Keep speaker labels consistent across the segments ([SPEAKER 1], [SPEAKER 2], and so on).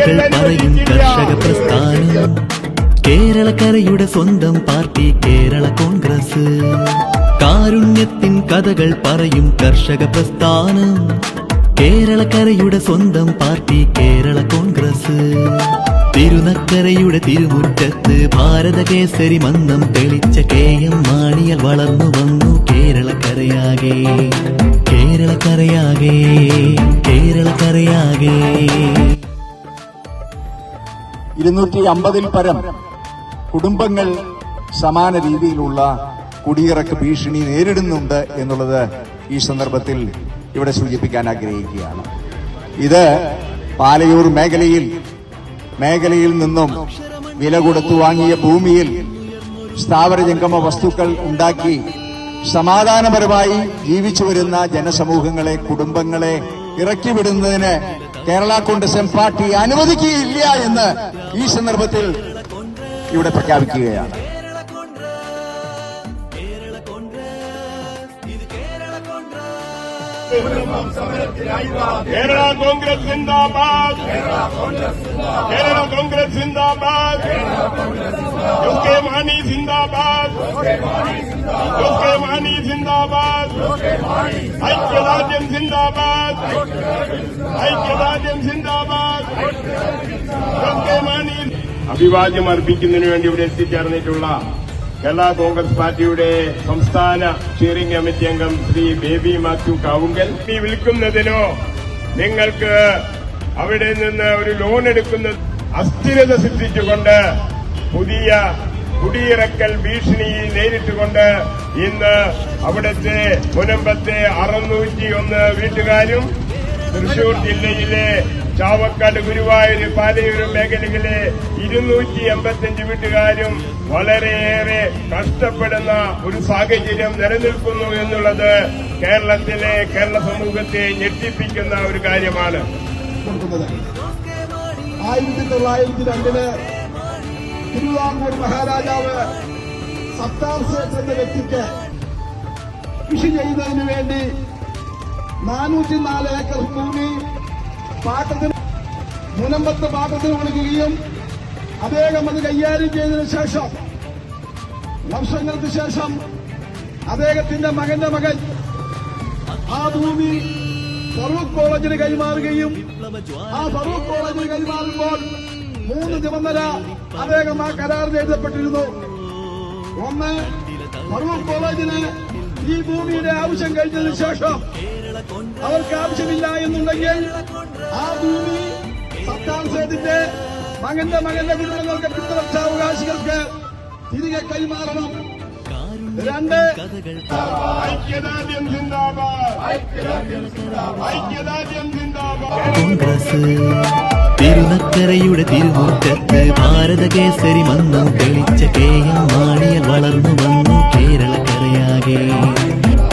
[SPEAKER 1] കഥകൾ പറയും കർഷക പ്രസ്ഥാനം. കേരളക്കരയുടെ സ്വന്തം പാർട്ടി കേരള കോൺഗ്രസ്. കാരുണ്യത്തിൻ കഥകൾ പറയും കർഷക പ്രസ്ഥാനം. കേരളക്കരയുടെ സ്വന്തം പാർട്ടി കേരള കോൺഗ്രസ്. തിരുനക്കരയുടെ തിരുമുറ്റത്ത് ഭാരത കേസരി മന്ദം തെളിച്ച കെ എം മാണിയൽ വളർന്നു വന്നു കേരളക്കരയാകെ. കേരളക്കരയാകെ കേരളക്കരയാകെ.
[SPEAKER 2] ഇരുന്നൂറ്റി അമ്പതിൽ പരം കുടുംബങ്ങൾ സമാന രീതിയിലുള്ള കുടിയിറക്ക് ഭീഷണി നേരിടുന്നുണ്ട് എന്നുള്ളത് ഈ സന്ദർഭത്തിൽ ഇവിടെ സൂചിപ്പിക്കാൻ ആഗ്രഹിക്കുകയാണ്. ഇത് പാലയൂർ മേഖലയിൽ മേഖലയിൽ നിന്നും വില കൊടുത്തു വാങ്ങിയ ഭൂമിയിൽ സ്ഥാവര ജംഗമ വസ്തുക്കൾ ഉണ്ടാക്കി സമാധാനപരമായി ജീവിച്ചു വരുന്ന ജനസമൂഹങ്ങളെ കുടുംബങ്ങളെ ഇറക്കിവിടുന്നതിന് കേരള കോൺഗ്രസ് പാർട്ടി അനുവദിക്കുകയില്ല എന്ന് ഈ സന്ദർഭത്തിൽ ഇവിടെ പ്രഖ്യാപിക്കുകയാണ്.
[SPEAKER 3] കേരള കോൺഗ്രസ് സിന്ദാബാദ് കേരള കോൺഗ്രസ് സിന്ദാബാദ് യു കെ മാണി സിന്ദാബാദ് മാണി സിന്ദാബാദ് ഐക്യദാർഢ്യം സിന്ദാബാദ് ഐക്യദാർഢ്യം സിന്ദാബാദ് അഭിവാദ്യം അർപ്പിക്കുന്നതിന് വേണ്ടി ഇവിടെ എത്തിച്ചേർന്നിട്ടുള്ള കേരള കോൺഗ്രസ് പാർട്ടിയുടെ സംസ്ഥാന സ്റ്റിയറിംഗ് കമ്മിറ്റി അംഗം ശ്രീ ബേബി മാത്യു കാവുങ്കൽ. ഈ വിൽക്കുന്നതിനോ നിങ്ങൾക്ക് അവിടെ നിന്ന് ഒരു ലോൺ എടുക്കുന്ന അസ്ഥിരത സൃഷ്ടിച്ചുകൊണ്ട് പുതിയ കുടിയിറക്കൽ ഭീഷണി നേരിട്ടുകൊണ്ട് ഇന്ന് അവിടുത്തെ മുനമ്പത്തെ അറുന്നൂറ്റി ഒന്ന് വീട്ടുകാരും തൃശൂർ ജില്ലയിലെ ചാവക്കാട് ഗുരുവായൂർ പാലയൂർ മേഖലയിലെ ഇരുന്നൂറ്റി എൺപത്തിയഞ്ച് വീട്ടുകാരും വളരെയേറെ കഷ്ടപ്പെടുന്ന ഒരു സാഹചര്യം നിലനിൽക്കുന്നു എന്നുള്ളത് കേരളത്തിലെ കേരള സമൂഹത്തെ ഞെട്ടിപ്പിക്കുന്ന ഒരു കാര്യമാണ്.
[SPEAKER 4] ആയിരത്തി തൊള്ളായിരത്തി രണ്ടിൽ തിരുവിതാംകൂർ മഹാരാജാവ് സത്താർ വ്യക്തിക്ക് കൃഷി ചെയ്യുന്നതിന് വേണ്ടി നാനൂറ്റി നാല് ഏക്കർ ഭൂമി പാട്ടത്തിന് മുനമ്പത്ത് പാട്ടത്തിന് കൊടുക്കുകയും അദ്ദേഹം അത് കൈകാര്യം ചെയ്തതിനു ശേഷം വർഷങ്ങൾക്ക് ശേഷം അദ്ദേഹത്തിന്റെ മകന്റെ മകൻ ആ ഭൂമി ഫറൂഖ് കോളേജിന് കൈമാറുകയും ആ ഫറൂഖ് കോളേജിന് കൈമാറുമ്പോൾ മൂന്ന് ചുമതല അദ്ദേഹം ആ കരാറിൽ എഴുതപ്പെട്ടിരുന്നു. ഒന്ന് ഫറൂഖ് കോളേജിന് ഈ ഭൂമിയുടെ ആവശ്യം കഴിഞ്ഞതിന് ശേഷം അവർക്ക് ആവശ്യമില്ല എന്നുണ്ടെങ്കിൽ ആ ഭൂമി സത്താം സേതിന്റെ മകന്റെ മകന്റെ കുടുംബങ്ങൾക്ക് പിന്തുണച്ചാവകാശികൾക്ക് തിരികെ കൈമാറണം. രണ്ട്
[SPEAKER 3] ഐക്യദാർഢ്യം
[SPEAKER 1] കോൺഗ്രസ് തിരുനക്കരയുടെ തിരുമുറ്റത്ത് ഭാരത കേസരി മന്നം തെളിച്ച കെ എം മാണിയൽ വളർന്നു വന്നു കേരളക്കരയാകെ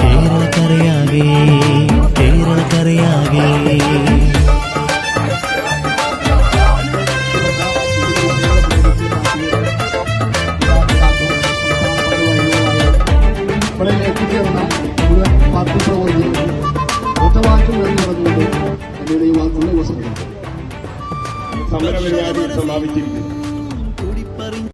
[SPEAKER 1] കേരളക്കരയാകെ കേരളക്കരയാകെ
[SPEAKER 3] സമരപരിപാടി സമാപിച്ചിരിക്കുന്നു.